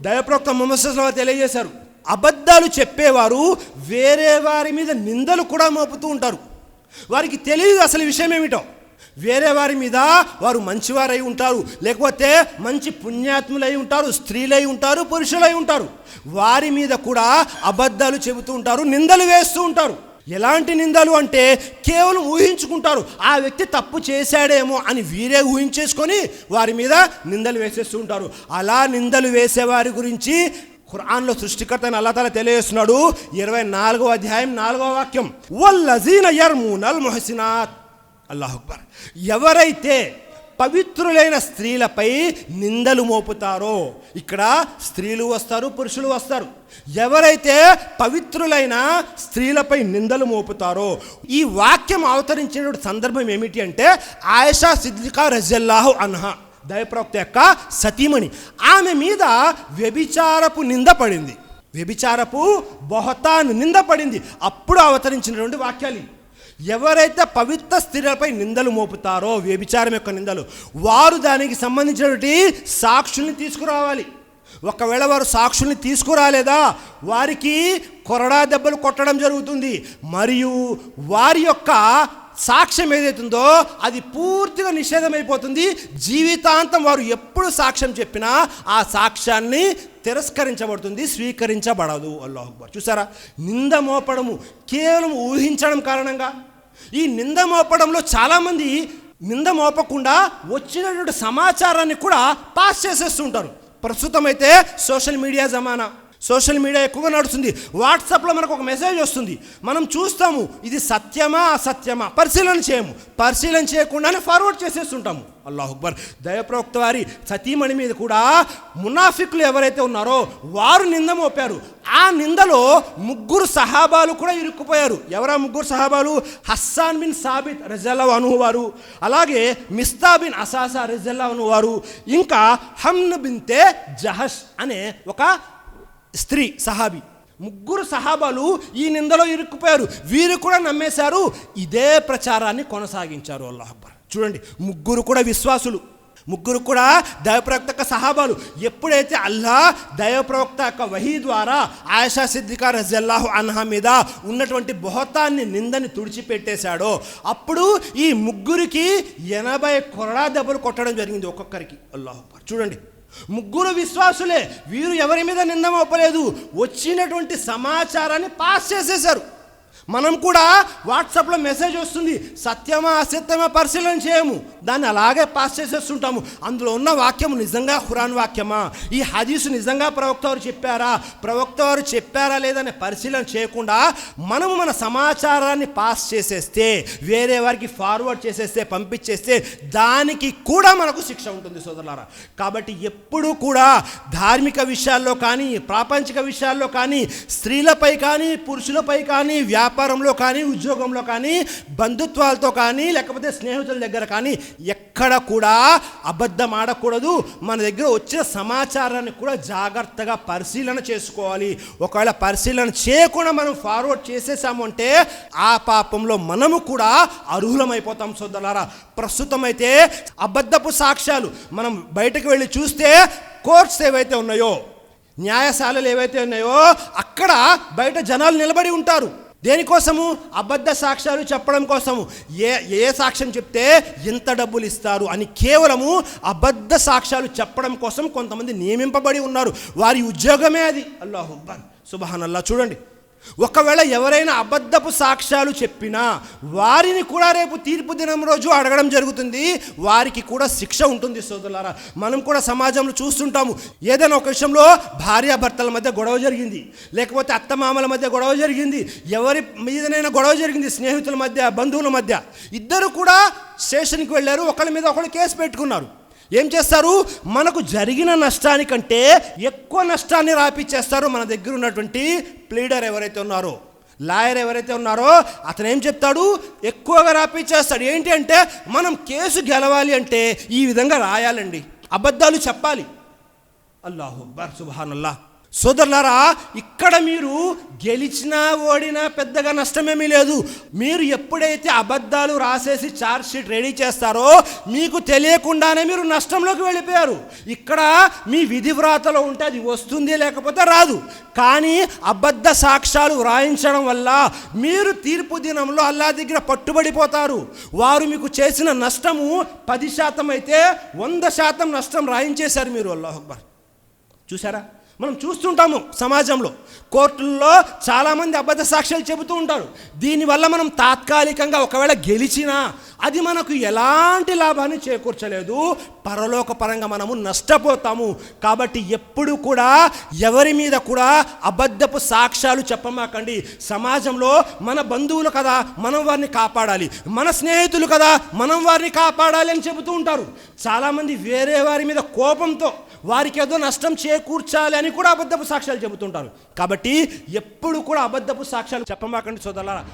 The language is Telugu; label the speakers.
Speaker 1: దయప్రోక్త ముహమ్మద్ తెలియజేశారు. అబద్ధాలు చెప్పేవారు వేరే వారి మీద నిందలు కూడా మోపుతూ ఉంటారు. వారికి తెలియదు అసలు విషయం ఏమిటో. వేరే వారి మీద వారు మంచివారై ఉంటారు. లేకపోతే మంచి పుణ్యాత్ములై ఉంటారు స్త్రీలై ఉంటారు పురుషులై ఉంటారు. వారి మీద కూడా అబద్ధాలు చెబుతూ ఉంటారు నిందలు వేస్తూ ఉంటారు. ఎలాంటి నిందలు అంటే కేవలం ఊహించుకుంటారు ఆ వ్యక్తి తప్పు చేశాడేమో అని వీరే ఊహించేసుకొని వారి మీద నిందలు వేసేస్తూ ఉంటారు. అలా నిందలు వేసేవారి గురించి ఖురాన్లో సృష్టికర్తని అల్లతల తెలియజేస్తున్నాడు. ఇరవై నాలుగో అధ్యాయం నాలుగో వాక్యం. వల్లజీన యర్మూనల్ మొహసినాత్. అల్లాహ్ అక్బర్. ఎవరైతే పవిత్రులైన స్త్రీలపై నిందలు మోపుతారో. ఇక్కడ స్త్రీలు వస్తారు పురుషులు వస్తారు. ఎవరైతే పవిత్రులైన స్త్రీలపై నిందలు మోపుతారో. ఈ వాక్యం అవతరించిన సందర్భం ఏమిటి అంటే ఆయేషా సిద్దికా రజల్లాహు అన్హా దయప్రవక్త యొక్క సతీమణి. ఆమె మీద వ్యభిచారపు నింద పడింది. వ్యభిచారపు బొహతాన్ నింద పడింది. అప్పుడు అవతరించినటువంటి వాక్యాలు ఎవరైతే పవిత్ర స్త్రీలపై నిందలు మోపుతారో వ్యభిచారం యొక్క నిందలు వారు దానికి సంబంధించినటువంటి సాక్షుల్ని తీసుకురావాలి. ఒకవేళ వారు సాక్షుల్ని తీసుకురాలేదా? వారికి కొరడా దెబ్బలు కొట్టడం జరుగుతుంది. మరియు వారి యొక్క సాక్ష్యం ఏదైతుందో అది పూర్తిగా నిషేధమైపోతుంది. జీవితాంతం వారు ఎప్పుడు సాక్ష్యం చెప్పినా ఆ సాక్ష్యాన్ని తిరస్కరించబడుతుంది స్వీకరించబడదు. అల్లాహ్ చూసారా? నింద మోపడము కేవలం ఊహించడం కారణంగా. ఈ నింద మోపడంలో చాలామంది నింద మోపకుండా వచ్చినటువంటి సమాచారాన్ని కూడా పాస్ చేసేస్తుంటారు. ప్రస్తుతం అయితే సోషల్ మీడియా జమానా. సోషల్ మీడియా ఎక్కువగా నడుస్తుంది. వాట్సాప్లో మనకు ఒక మెసేజ్ వస్తుంది. మనం చూస్తాము ఇది సత్యమా అసత్యమా? పరిశీలన చేయము. పరిశీలన చేయకుండానే ఫార్వర్డ్ చేసేస్తుంటాము. అల్లాహ్ అక్బర్. దయప్రవక్త వారి సతీమణి మీద కూడా మునాఫిక్లు ఎవరైతే ఉన్నారో వారు నింద మోపారు. ఆ నిందలో ముగ్గురు సహాబాలు కూడా ఇరుక్కుపోయారు. ఎవరా ముగ్గురు సహాబాలు? హస్సాన్ బిన్ సాబిత్ రజల్లా అను వారు. అలాగే మిస్తా బిన్ అసాసా రజల్లా అను వారు. ఇంకా హమ్న్ బిన్తే జహష్ అనే ఒక స్త్రీ సహాబి. ముగ్గురు సహాబాలు ఈ నిందలో ఇరుక్కుపోయారు. వీరు కూడా నమ్మేశారు. ఇదే ప్రచారాన్ని కొనసాగించారు అల్లాహ్ అక్బర్. చూడండి ముగ్గురు కూడా విశ్వాసులు. ముగ్గురు కూడా దైవప్రవక్త యొక్క సహాబాలు. ఎప్పుడైతే అల్లా దైవప్రవక్త యొక్క వహీ ద్వారా ఆయేషా సిద్దికా రజల్లాహు అన్హా మీద ఉన్నటువంటి బొహతాన్ని నిందని తుడిచిపెట్టేశాడో అప్పుడు ఈ ముగ్గురికి ఎనభై కొరడా దెబ్బలు కొట్టడం జరిగింది ఒక్కొక్కరికి. అల్లాహ్ చూడండి ముగ్గురు విశ్వాసులే. వీరు ఎవరి మీద నింద మోపలేదు వచ్చినటువంటి సమాచారాన్ని పాస్ చేసేశారు. మనం కూడా వాట్సాప్లో మెసేజ్ వస్తుంది సత్యమా అసత్యమా పరిశీలన చేయము. దాన్ని అలాగే పాస్ చేసేస్తుంటాము. అందులో ఉన్న వాక్యము నిజంగా ఖురాన్ వాక్యమా? ఈ హదీసు నిజంగా ప్రవక్త వారు చెప్పారా? ప్రవక్త వారు చెప్పారా లేదనే పరిశీలన చేయకుండా మనము మన సమాచారాన్ని పాస్ చేసేస్తే వేరే వారికి ఫార్వర్డ్ చేసేస్తే పంపించేస్తే దానికి కూడా మనకు శిక్ష ఉంటుంది సోదరులారా. కాబట్టి ఎప్పుడూ కూడా ధార్మిక విషయాల్లో కానీ ప్రాపంచిక విషయాల్లో కానీ స్త్రీలపై కానీ పురుషులపై కానీ వ్యాపారంలో కానీ ఉద్యోగంలో కానీ బంధుత్వాలతో కానీ లేకపోతే స్నేహితుల దగ్గర కానీ ఎక్కడ కూడా అబద్ధం ఆడకూడదు. మన దగ్గర వచ్చిన సమాచారాన్ని కూడా జాగ్రత్తగా పరిశీలన చేసుకోవాలి. ఒకవేళ పరిశీలన చేయకుండా మనం ఫార్వర్డ్ చేసేసాము అంటే ఆ పాపంలో మనము కూడా అర్హులమైపోతాం సోదరులారా. ప్రస్తుతం అయితే అబద్ధపు సాక్ష్యాలు మనం బయటకు వెళ్ళి చూస్తే కోర్ట్స్ ఏవైతే ఉన్నాయో న్యాయశాలలు ఏవైతే ఉన్నాయో అక్కడ బయట జనాలు నిలబడి ఉంటారు. దేనికోసము? అబద్ధ సాక్ష్యాలు చెప్పడం కోసము. ఏ ఏ సాక్ష్యం చెప్తే ఎంత డబ్బులు ఇస్తారు అని కేవలము అబద్ధ సాక్ష్యాలు చెప్పడం కోసం కొంతమంది నియమింపబడి ఉన్నారు. వారి ఉద్యోగమే అది. అల్లాహు సుబహాన్ అల్లా చూడండి. ఒకవేళ ఎవరైనా అబద్ధపు సాక్ష్యాలు చెప్పినా వారిని కూడా రేపు తీర్పు దినం రోజు అడగడం జరుగుతుంది. వారికి కూడా శిక్ష ఉంటుంది సోదరులారా. మనం కూడా సమాజంలో చూస్తుంటాము. ఏదైనా ఒక విషయంలో భార్యాభర్తల మధ్య గొడవ జరిగింది. లేకపోతే అత్తమామల మధ్య గొడవ జరిగింది. ఎవరి మీదనైనా గొడవ జరిగింది స్నేహితుల మధ్య బంధువుల మధ్య. ఇద్దరు కూడా స్టేషన్కి వెళ్ళారు. ఒకళ్ళ మీద ఒకళ్ళు కేసు పెట్టుకున్నారు. ఏం చేస్తారు? మనకు జరిగిన నష్టానికంటే ఎక్కువ నష్టాన్ని రాపిచ్చేస్తారు మన దగ్గర ఉన్నటువంటి ప్లీడర్ ఎవరైతే ఉన్నారో. లాయర్ ఎవరైతే ఉన్నారో అతను ఏం చెప్తాడు? ఎక్కువగా రాపిచ్చేస్తాడు. ఏంటి అంటే మనం కేసు గెలవాలి అంటే ఈ విధంగా రాయాలండి. అబద్ధాలు చెప్పాలి. అల్లాహు అక్బర్ సోదరులారా ఇక్కడ మీరు గెలిచినా ఓడినా పెద్దగా నష్టమేమీ లేదు. మీరు ఎప్పుడైతే అబద్ధాలు రాసేసి ఛార్జ్ షీట్ రెడీ చేస్తారో మీకు తెలియకుండానే మీరు నష్టంలోకి వెళ్ళిపోయారు. ఇక్కడ మీ విధి వ్రాతలో ఉంటే అది వస్తుంది లేకపోతే రాదు. కానీ అబద్ధ సాక్ష్యాలు వ్రాయించడం వల్ల మీరు తీర్పు దినంలో అల్లా దగ్గర పట్టుబడిపోతారు. వారు మీకు చేసిన నష్టము పది శాతం అయితే వంద శాతం నష్టం రాయించేశారు మీరు అల్లాహ్ అక్బర్. చూసారా మనం చూస్తుంటాము సమాజంలో. కోర్టుల్లో చాలామంది అబద్ధ సాక్ష్యాలు చెబుతూ ఉంటారు. దీనివల్ల మనం తాత్కాలికంగా ఒకవేళ గెలిచినా అది మనకు ఎలాంటి లాభాన్ని చేకూర్చలేదు. పరలోకపరంగా మనము నష్టపోతాము. కాబట్టి ఎప్పుడు కూడా ఎవరి మీద కూడా అబద్ధపు సాక్ష్యాలు చెప్పమాకండి. సమాజంలో మన బంధువులు కదా మనం వారిని కాపాడాలి. మన స్నేహితులు కదా మనం వారిని కాపాడాలి అని చెబుతూ ఉంటారు. చాలామంది వేరే వారి మీద కోపంతో వారికి ఏదో నష్టం చేకూర్చాలి అని కూడా అబద్ధపు సాక్ష్యాలు చెబుతుంటారు కాబట్టి ఎప్పుడు కూడా అబద్ధపు సాక్ష్యాలు చెప్పమాకండి సోదరులారా.